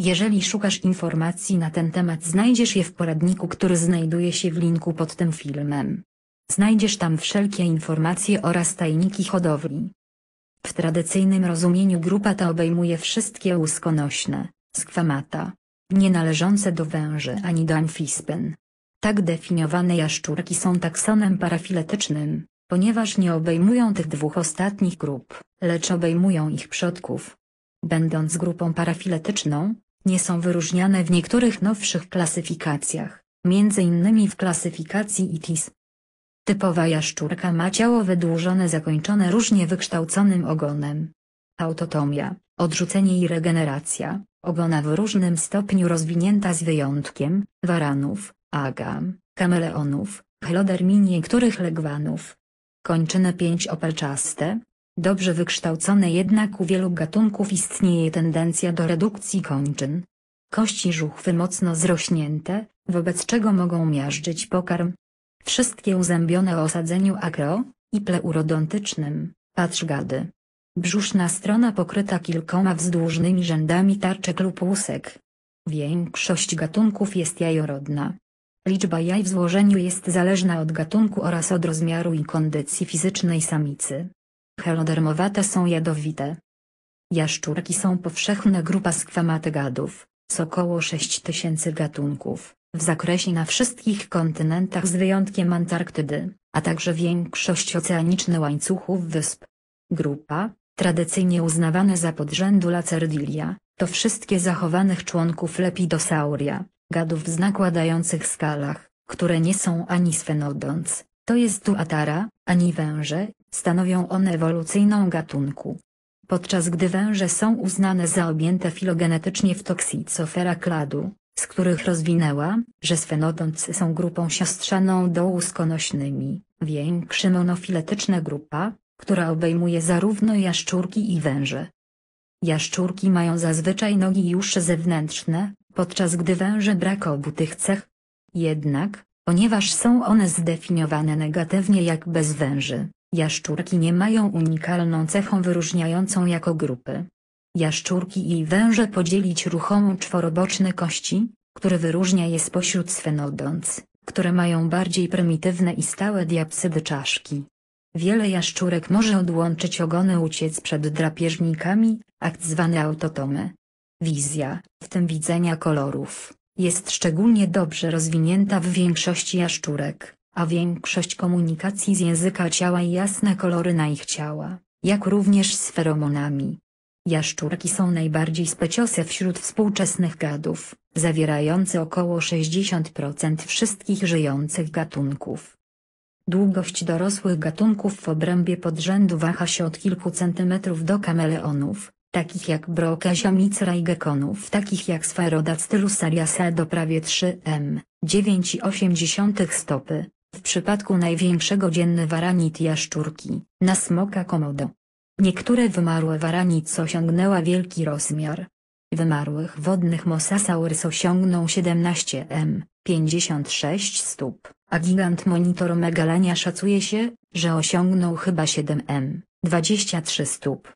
Jeżeli szukasz informacji na ten temat znajdziesz je w poradniku który znajduje się w linku pod tym filmem. Znajdziesz tam wszelkie informacje oraz tajniki hodowli. W tradycyjnym rozumieniu grupa ta obejmuje wszystkie łuskonośne, skwamata, nie należące do węży ani do amfispen. Tak definiowane jaszczurki są taksonem parafiletycznym, ponieważ nie obejmują tych dwóch ostatnich grup, lecz obejmują ich przodków. Będąc grupą parafiletyczną, nie są wyróżniane w niektórych nowszych klasyfikacjach, m.in. w klasyfikacji ITIS. Typowa jaszczurka ma ciało wydłużone zakończone różnie wykształconym ogonem. Autotomia, odrzucenie i regeneracja, ogona w różnym stopniu rozwinięta z wyjątkiem, waranów, agam, kameleonów, helodermii niektórych legwanów. Kończyny pięciopelczaste, dobrze wykształcone jednak u wielu gatunków istnieje tendencja do redukcji kończyn. Kości żuchwy mocno zrośnięte, wobec czego mogą miażdżyć pokarm. Wszystkie uzębione o osadzeniu akro i pleurodontycznym, patrz gady. Brzuszna strona pokryta kilkoma wzdłużnymi rzędami tarczek lub łusek. Większość gatunków jest jajorodna. Liczba jaj w złożeniu jest zależna od gatunku oraz od rozmiaru i kondycji fizycznej samicy. Helodermowate są jadowite. Jaszczurki są powszechna grupa skwamatygadów, z około 6000 gatunków, w zakresie na wszystkich kontynentach z wyjątkiem Antarktydy, a także większość oceanicznych łańcuchów wysp. Grupa, tradycyjnie uznawane za podrzędu Lacerdilia, to wszystkie zachowanych członków Lepidosauria, gadów z nakładających skalach, które nie są ani sfenodons, to jest tuatara, ani węże, stanowią one ewolucyjną gatunku. Podczas gdy węże są uznane za objęte filogenetycznie w Toxicofera kladu, z których rozwinęła, że sfenodonts są grupą siostrzaną do łuskonośnymi, większy monofiletyczna grupa, która obejmuje zarówno jaszczurki i węże. Jaszczurki mają zazwyczaj nogi już zewnętrzne, podczas gdy węże brak obu tych cech. Jednak, ponieważ są one zdefiniowane negatywnie jak bez węży, jaszczurki nie mają unikalną cechą wyróżniającą jako grupy. Jaszczurki i węże podzielić ruchomą czworoboczne kości, które wyróżnia je spośród sfenodonts, które mają bardziej prymitywne i stałe diapsydy czaszki. Wiele jaszczurek może odłączyć ogony uciec przed drapieżnikami, akt zwany autotomy. Wizja, w tym widzenia kolorów, jest szczególnie dobrze rozwinięta w większości jaszczurek, a większość komunikacji z języka ciała i jasne kolory na ich ciała, jak również z feromonami. Jaszczurki są najbardziej speciose wśród współczesnych gadów, zawierający około 60% wszystkich żyjących gatunków. Długość dorosłych gatunków w obrębie podrzędu waha się od kilku centymetrów do kameleonów, takich jak Brocazia micra i gekonów takich jak Sphaerodactylus ariasa do prawie 3 m, 9,8 stopy, w przypadku największego dzienny waranit jaszczurki, na smoka komodo. Niektóre wymarłe waranic osiągnęła wielki rozmiar. Wymarłych wodnych mosasaurus osiągną 17 m, 56 stóp, a gigant monitor megalania szacuje się, że osiągnął chyba 7 m, 23 stóp.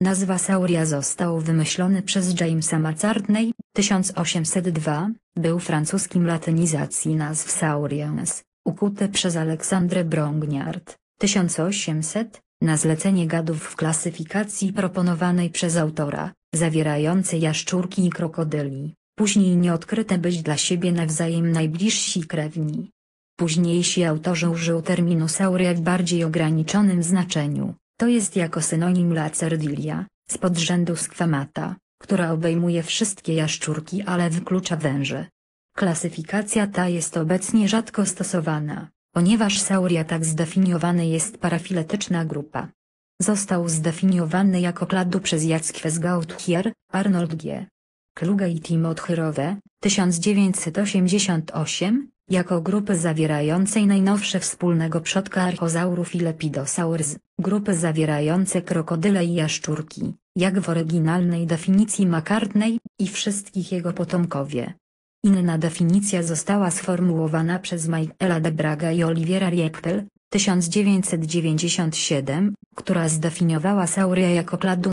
Nazwa sauria został wymyślony przez Jamesa Macartney, 1802, był francuskim latynizacji nazw sauriens, ukute przez Aleksandrę Brongniart, 1800, na zlecenie gadów w klasyfikacji proponowanej przez autora, zawierającej jaszczurki i krokodyli, później nie odkryte być dla siebie nawzajem najbliżsi krewni. Późniejsi autorzy użył terminu sauria w bardziej ograniczonym znaczeniu, to jest jako synonim lacerdilia, z podrzędu squamata, która obejmuje wszystkie jaszczurki ale wyklucza węże. Klasyfikacja ta jest obecnie rzadko stosowana, ponieważ sauria tak zdefiniowany jest parafiletyczna grupa. Został zdefiniowany jako kladu przez Jacques Gautier, Arnold G. Kluge i Timothy Chyrowe, 1988, jako grupy zawierającej najnowsze wspólnego przodka archozaurów i lepidosaurs, grupy zawierające krokodyle i jaszczurki, jak w oryginalnej definicji McCartney, i wszystkich jego potomkowie. Inna definicja została sformułowana przez Michaela de Braga i Oliviera Riepel, 1997, która zdefiniowała sauria jako kladu